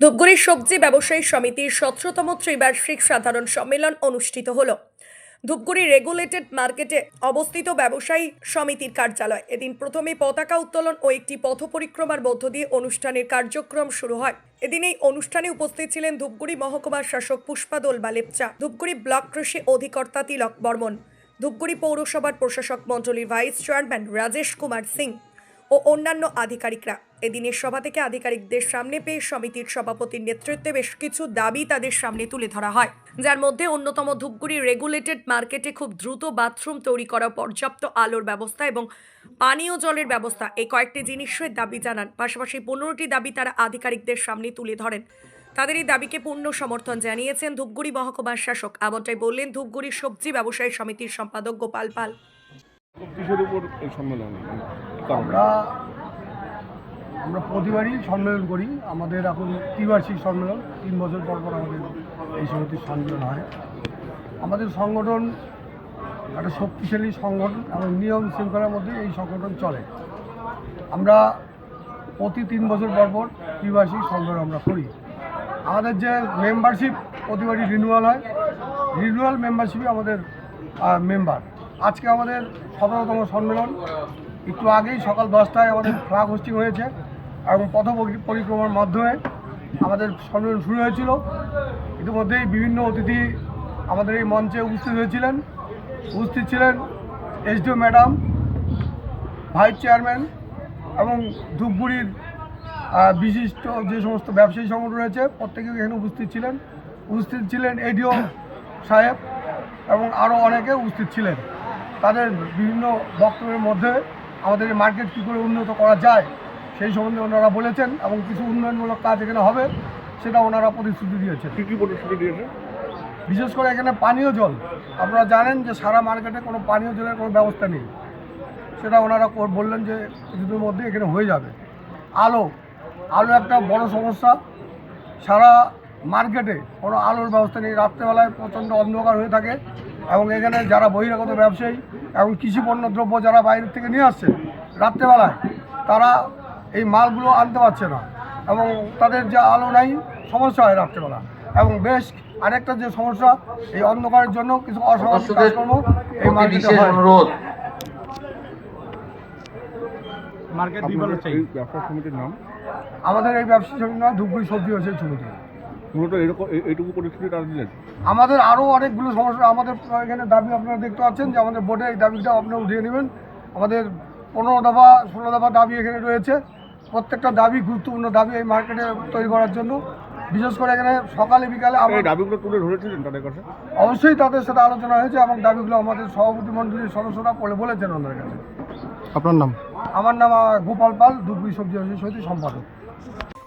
ধূপগুড়ির সবজি ব্যবসায়ী সমিতির সতেরোতম ত্রিবার্ষিক সাধারণ সম্মেলন অনুষ্ঠিত হলো। ধূপগুড়ি রেগুলেটেড মার্কেটে অবস্থিত ব্যবসায়ী সমিতির কার্যালয়। এদিন প্রথমে পতাকা উত্তোলন ও একটি পথ পরিক্রমার মধ্য দিয়ে অনুষ্ঠানের কার্যক্রম শুরু হয়। এদিন এই অনুষ্ঠানে উপস্থিত ছিলেন ধূপগুড়ি মহকুমার শাসক পুষ্পাদোল বালেপচা ধূপগুড়ি ব্লক কৃষি অধিকর্তা তিলক বর্মন, ধূপগুড়ি পৌরসভার প্রশাসক মণ্ডলীর ভাইস চেয়ারম্যান রাজেশ কুমার সিং ও অন্যান্য আধিকারিকরা। এদিনের সভা থেকে আধিকারিকদের সামনে পেয়ে সমিতির সভাপতির নেতৃত্বে বেশ কিছু দাবি তাদের সামনে তুলে ধরা হয়। যার মধ্যে অন্যতম ধূপগুড়ি রেগুলেটেড মার্কেটে খুব দ্রুত বাথরুম তৈরি করা, পর্যাপ্ত আলোর ব্যবস্থা এবং পানীয় জলের ব্যবস্থা এই কয়েকটি জিনিসের দাবি জানান। পাশাপাশি পনেরোটি দাবি তারা আধিকারিকদের সামনে তুলে ধরেন। তাদের এই দাবিকে পূর্ণ সমর্থন জানিয়েছেন ধূপগুড়ি মহকুমার শাসক। এমনটাই বললেন ধূপগুড়ি সবজি ব্যবসায়ী সমিতির সম্পাদক গোপাল পাল। উপর সম্মেলন। আমরা আমরা প্রতিবারই সম্মেলন করি। আমাদের এখন ত্রিবার্ষিক সম্মেলন, তিন বছর পর পর আমাদের এই সমিতির সম্মেলন হয়। আমাদের সংগঠন একটা শক্তিশালী সংগঠন এবং নিয়ম শৃঙ্খলার মধ্যে এই সংগঠন চলে। আমরা প্রতি তিন বছর পর পর ত্রিবার্ষিক সম্মেলন আমরা করি। আমাদের যে মেম্বারশিপ প্রতিবারই রিনিউয়াল হয়। রিনিউয়াল মেম্বারশিপই আমাদের মেম্বার আজকে আমাদের সতেরোতম সম্মেলন। একটু আগেই সকাল দশটায় আমাদের ফ্লাগ হোস্টিং হয়েছে এবং পথ পরিক্রমার মাধ্যমে আমাদের সম্মেলন শুরু হয়েছিল। ইতিমধ্যেই বিভিন্ন অতিথি আমাদের এই মঞ্চে উপস্থিত হয়েছিলেন। উপস্থিত ছিলেন এসডিও ম্যাডাম, ভাইস চেয়ারম্যান এবং ধূপগুড়ির বিশিষ্ট যে সমস্ত ব্যবসায়ী সংগঠন রয়েছে, প্রত্যেকে এখানে উপস্থিত ছিলেন। উপস্থিত ছিলেন এডিও সাহেব এবং আরও অনেকে উপস্থিত ছিলেন। তাদের বিভিন্ন বক্তব্যের মধ্যে আমাদের এই মার্কেট কী করে উন্নত করা যায় সেই সম্বন্ধে ওনারা বলেছেন এবং কিছু উন্নয়নমূলক কাজ এখানে হবে সেটা ওনারা প্রতিশ্রুতি দিয়েছেন। কি কি প্রতিশ্রুতি দিয়েছে বিশেষ করে এখানে পানীয় জল। আপনারা জানেন যে সারা মার্কেটে কোনো পানীয় জলের কোনো ব্যবস্থা নেই। সেটা ওনারা বললেন যে কিছুদিনের মধ্যে এখানে হয়ে যাবে। আলো আলো একটা বড় সমস্যা। সারা মার্কেটে কোনো আলোর ব্যবস্থা নেই। রাত্রেবেলায় প্রচণ্ড অন্ধকার হয়ে থাকে। এবং এখানে যারা বহিরাগত ব্যবসায়ী এবং কৃষিপণ্য দ্রব্য যারা বাইরের থেকে নিয়ে আসছে রাত্রেবেলায় তারা এই মালগুলো আনতে পারছে না এবং তাদের যে আলো নাই সমস্যা হয় রাত্রেবেলা। এবং বেশ আরেকটা যে সমস্যা এই অন্ধকারের জন্য কিছু অসামাজিক কাজকর্ম এই মার্কেটে হয়। অনুরোধ। ব্যবসা সমিতির নাম? আমাদের এই ব্যবসা সমিতি নয় ধূপগুড়ি সবজি ব্যবসায়ী সমিতি। মূলত এরকম এইটুকু প্রতিশ্রুতি তারা দিলেন? আমাদের আরও অনেকগুলো সমস্যা আমাদের এখানে দাবি আপনারা দেখতে পাচ্ছেন যে আমাদের বোর্ডে এই দাবিটা আপনারা উঠিয়ে নেবেন। আমাদের পনেরো দফা ষোলো দফা দাবি এখানে রয়েছে। প্রত্যেকটা দাবি গুরুত্বপূর্ণ দাবি এই মার্কেটে তৈরি করার জন্য। বিশেষ করে এখানে সকালে বিকালে এই আমরা দাবিগুলো তুলে ধরেছিলেন তাদের কাছে? অবশ্যই তাদের সাথে আলোচনা হয়েছে এবং দাবিগুলো আমাদের সভাপতি মণ্ডলীর সদস্যরা বলে বলেছেন ওনাদের কাছে। আপনার নাম? আমার নাম গোপাল পাল ধূপগুড়ি সবজি সমিতি সম্পাদক।